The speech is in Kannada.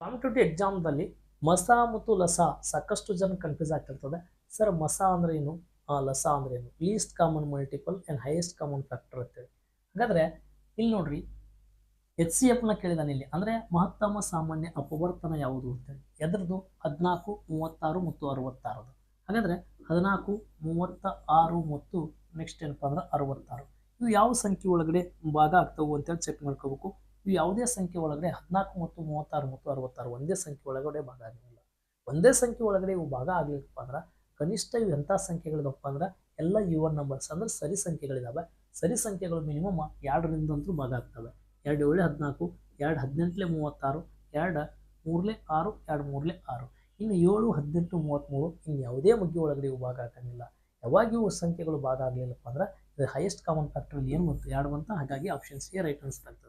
ಕಾಂಪಿಟೇಟಿವ್ ಎಕ್ಸಾಮ್ದಲ್ಲಿ ಮಸ ಮತ್ತು ಲಸ ಸಾಕಷ್ಟು ಜನ ಕನ್ಫ್ಯೂಸ್ ಆಗ್ತಿರ್ತದೆ. ಸರ್, ಮಸ ಅಂದ್ರೆ ಏನು? ಲಸ ಅಂದ್ರೆ ಏನು? Least common multiple and highest common factor ಅಂತೇಳಿ ಹಾಗಾದ್ರೆ ಇಲ್ಲಿ ನೋಡ್ರಿ ಎಚ್ ಸಿ ಎಫ್ನ ಕೇಳಿದಾನೆ ಇಲ್ಲಿ. ಅಂದರೆ ಮಹತ್ತಮ ಸಾಮಾನ್ಯ ಅಪವರ್ತನ ಯಾವುದು ಅಂತೇಳಿ ಎದ್ರದ್ದು ಹದಿನಾಲ್ಕು, ಮೂವತ್ತಾರು ಮತ್ತು ಅರವತ್ತಾರದು. ಹಾಗಾದರೆ ಹದಿನಾಲ್ಕು ಮೂವತ್ತ ಆರು ಮತ್ತು ನೆಕ್ಸ್ಟ್ ಏನಪ್ಪ ಅಂದ್ರೆ ಅರವತ್ತಾರು. ಇವು ಯಾವ ಸಂಖ್ಯೆ ಒಳಗಡೆ ಭಾಗ ಆಗ್ತವು ಅಂತೇಳಿ ಚೆಕ್ ಮಾಡ್ಕೋಬೇಕು. ಇವು ಯಾವುದೇ ಸಂಖ್ಯೆ ಒಳಗಡೆ ಹದಿನಾಲ್ಕು ಮತ್ತು ಮೂವತ್ತಾರು ಮತ್ತು ಅರವತ್ತಾರು ಒಂದೇ ಸಂಖ್ಯೆ ಒಳಗಡೆ ಭಾಗ ಆಗಲಿಲ್ಲ ಒಂದೇ ಸಂಖ್ಯೆ ಒಳಗಡೆ ಇವು ಭಾಗ ಆಗ್ಲಿಕ್ಕಪ್ಪ ಅಂದ್ರೆ ಕನಿಷ್ಠ ಇವು ಎಂಥ ಸಂಖ್ಯೆಗಳಿದಪ್ಪ ಅಂದ್ರೆ ಎಲ್ಲ ಯುವನ್ ನಂಬರ್ಸ್ ಅಂದ್ರೆ ಸರಿ ಸಂಖ್ಯೆಗಳಿದಾವೆ. ಸರಿ ಸಂಖ್ಯೆಗಳು ಮಿನಿಮಮ್ ಎರಡರಿಂದ ಅಂತೂ ಭಾಗ ಆಗ್ತವೆ. ಎರಡು ಏಳು ಹದಿನಾಲ್ಕು, ಎರಡು ಹದಿನೆಂಟಲೇ ಮೂವತ್ತಾರು, ಎರಡು ಮೂರಲೆ ಆರು, ಎರಡು ಮೂರಲೆ ಆರು. ಇನ್ನು ಏಳು, ಹದಿನೆಂಟು, ಮೂವತ್ತ್ಮೂರು ಇನ್ನು ಯಾವುದೇ ಮಗ್ಗಿ ಒಳಗಡೆ ಇವು ಭಾಗ ಆಗಂಗಿಲ್ಲ ಯಾವಾಗ ಇವು ಸಂಖ್ಯೆಗಳು ಭಾಗ ಆಗಲಿಲ್ಲಪ್ಪ ಅಂದ್ರೆ ಹೈಯೆಸ್ಟ್ ಕಾಮನ್ ಫ್ಯಾಕ್ಟರ್ ಏನು ಬಂತು ಎರಡು ಬಂತ? ಹಾಗಾಗಿ ಆಪ್ಷನ್ ಸಿ ರೈಟ್ ಆನ್ಸರ್ ಆಗ್ತದೆ.